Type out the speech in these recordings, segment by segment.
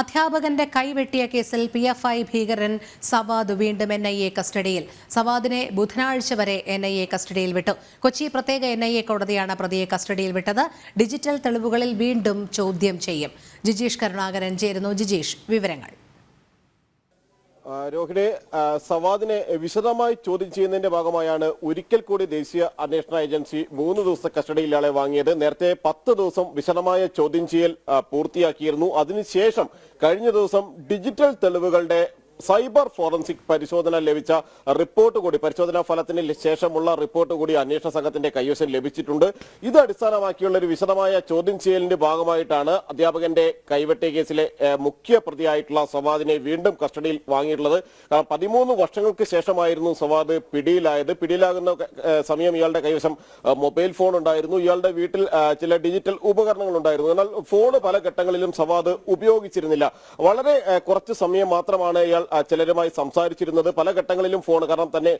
അധ്യാപകന്റെ കൈവെട്ടിയ കേസിൽ P F I ഭീകരൻ സവാദ് വീണ്ടും എൻ ഐ എ കസ്റ്റഡിയിൽ. സവാദിനെ ബുധനാഴ്ച വരെ എൻ ഐ എ കസ്റ്റഡിയിൽ വിട്ടു. കൊച്ചി പ്രത്യേക എൻ ഐ എ കോടതിയാണ് പ്രതിയെ കസ്റ്റഡിയിൽ വിട്ടത്. ഡിജിറ്റൽ തെളിവുകളിൽ വീണ്ടും ചോദ്യം ചെയ്യും. ജിജീഷ് കരുണാകരൻ ചേരുന്നു. ജിജീഷ് വിവരങ്ങൾ. രോഹിണി സവാദിനെ വിശദമായി ചോദ്യം ചെയ്യുന്നതിന്റെ ഭാഗമായാണ് ഒരിക്കൽ കൂടി ദേശീയ അന്വേഷണ ഏജൻസി മൂന്ന് ദിവസത്തെ കസ്റ്റഡിയിൽ വാങ്ങിയത്. നേരത്തെ പത്ത് ദിവസം വിശദമായ ചോദ്യം ചെയ്യൽ പൂർത്തിയാക്കിയിരുന്നു. അതിനുശേഷം കഴിഞ്ഞ ദിവസം ഡിജിറ്റൽ തെളിവുകളുടെ സൈബർ ഫോറൻസിക് പരിശോധന ലഭിച്ച റിപ്പോർട്ട് കൂടി പരിശോധനാ ഫലത്തിന് ശേഷമുള്ള റിപ്പോർട്ട് കൂടി അന്വേഷണ സംഘത്തിന്റെ കൈവശം ലഭിച്ചിട്ടുണ്ട്. ഇത് അടിസ്ഥാനമാക്കിയുള്ള ഒരു വിശദമായ ചോദ്യം ചെയ്യലിന്റെ ഭാഗമായിട്ടാണ് അധ്യാപകന്റെ കൈവെട്ടിയ കേസിലെ മുഖ്യ പ്രതിയായിട്ടുള്ള സവാദിനെ വീണ്ടും കസ്റ്റഡിയിൽ വാങ്ങിയിട്ടുള്ളത്. കാരണം പതിമൂന്ന് വർഷങ്ങൾക്ക് ശേഷമായിരുന്നു സവാദ് പിടിയിലായത്. പിടിയിലാകുന്ന സമയം ഇയാളുടെ കൈവശം മൊബൈൽ ഫോൺ ഉണ്ടായിരുന്നു. ഇയാളുടെ വീട്ടിൽ ചില ഡിജിറ്റൽ ഉപകരണങ്ങൾ ഉണ്ടായിരുന്നു. എന്നാൽ ഫോൺ പല ഘട്ടങ്ങളിലും സവാദ് ഉപയോഗിച്ചിരുന്നില്ല. വളരെ കുറച്ച് സമയം മാത്രമാണ് ഇയാൾ ചിലരുമായി സംസാരിച്ചിരുന്നത് പല ഘട്ടങ്ങളിലും ഫോൺ. കാരണം തന്നെ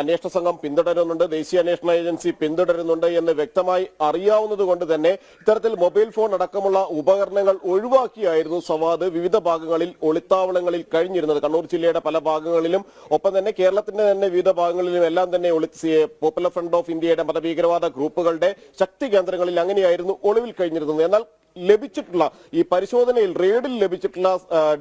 അന്വേഷണ സംഘം പിന്തുടരുന്നുണ്ട് ദേശീയ അന്വേഷണ ഏജൻസി പിന്തുടരുന്നുണ്ട് എന്ന് വ്യക്തമായി അറിയാവുന്നത് കൊണ്ട് തന്നെ ഇത്തരത്തിൽ മൊബൈൽ ഫോൺ അടക്കമുള്ള ഉപകരണങ്ങൾ ഒഴിവാക്കിയായിരുന്നു സവാദ് വിവിധ ഭാഗങ്ങളിൽ ഒളിത്താവളങ്ങളിൽ കഴിഞ്ഞിരുന്നത്. കണ്ണൂർ ജില്ലയുടെ പല ഭാഗങ്ങളിലും ഒപ്പം തന്നെ കേരളത്തിന്റെ തന്നെ വിവിധ ഭാഗങ്ങളിലും എല്ലാം തന്നെ പോപ്പുലർ ഫ്രണ്ട് ഓഫ് ഇന്ത്യയുടെ മതഭീകരവാദ ഗ്രൂപ്പുകളുടെ ശക്തി കേന്ദ്രങ്ങളിൽ അങ്ങനെയായിരുന്നു ഒളിവിൽ കഴിഞ്ഞിരുന്നത്. എന്നാൽ ലഭിച്ചിട്ടുള്ള ഈ പരിശോധനയിൽ റെയ്ഡിൽ ലഭിച്ചിട്ടുള്ള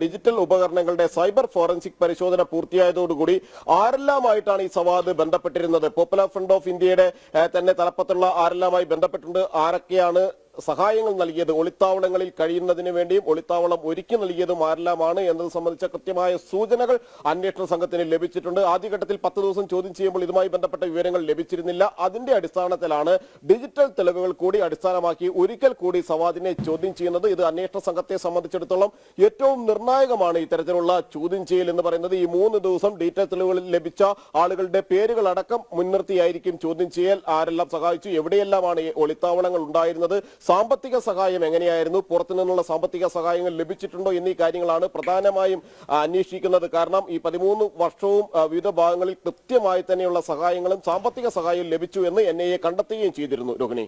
ഡിജിറ്റൽ ഉപകരണങ്ങളുടെ സൈബർ ഫോറൻസിക് പരിശോധന പൂർത്തിയായതോടുകൂടി ആരെല്ലാമായിട്ടാണ് ഈ സവാദ് ബന്ധപ്പെട്ടിരുന്നത്? പോപ്പുലർ ഫ്രണ്ട് ഓഫ് ഇന്ത്യയുടെ തന്നെ തലപ്പത്തുള്ള ആരെല്ലാമായി ബന്ധപ്പെട്ടിട്ടുണ്ട്? ആരൊക്കെയാണ് സഹായങ്ങൾ നൽകിയത് ഒളിത്താവളങ്ങളിൽ കഴിയുന്നതിന് വേണ്ടിയും ഒളിത്താവളം ഒരുക്കി നൽകിയതും ആരെല്ലാമാണ് എന്നത് സംബന്ധിച്ച കൃത്യമായ സൂചനകൾ അന്വേഷണ സംഘത്തിന് ലഭിച്ചിട്ടുണ്ട്. ആദ്യഘട്ടത്തിൽ പത്ത് ദിവസം ചോദ്യം ചെയ്യുമ്പോൾ ഇതുമായി ബന്ധപ്പെട്ട വിവരങ്ങൾ ലഭിച്ചിരുന്നില്ല. അതിന്റെ അടിസ്ഥാനത്തിലാണ് ഡിജിറ്റൽ തെളിവുകൾ കൂടി അടിസ്ഥാനമാക്കി ഒരിക്കൽ കൂടി സവാദിനെ ചോദ്യം ചെയ്യുന്നത്. ഇത് അന്വേഷണ സംഘത്തെ സംബന്ധിച്ചിടത്തോളം ഏറ്റവും നിർണായകമാണ് ഇത്തരത്തിലുള്ള ചോദ്യം ചെയ്യൽ എന്ന് പറയുന്നത്. ഈ മൂന്ന് ദിവസം ഡീറ്റെയിൽ തെളിവുകളിൽ ലഭിച്ച ആളുകളുടെ പേരുകൾ അടക്കം മുൻനിർത്തിയായിരിക്കും ചോദ്യം ചെയ്യൽ. ആരെല്ലാം സഹായിച്ചു? എവിടെയെല്ലാമാണ് ഒളിത്താവളങ്ങൾ ഉണ്ടായിരുന്നത്? സാമ്പത്തിക സഹായം എങ്ങനെയായിരുന്നു? പുറത്തു നിന്നുള്ള സാമ്പത്തിക സഹായങ്ങൾ ലഭിച്ചിട്ടുണ്ടോ എന്നീ കാര്യങ്ങളാണ് പ്രധാനമായും അന്വേഷിക്കുന്നത്. കാരണം ഈ പതിമൂന്ന് വർഷവും വിവിധ ഭാഗങ്ങളിൽ കൃത്യമായി തന്നെയുള്ള സഹായങ്ങളും സാമ്പത്തിക സഹായവും ലഭിച്ചു എന്ന് എൻ കണ്ടെത്തുകയും ചെയ്തിരുന്നു രോഹിണി.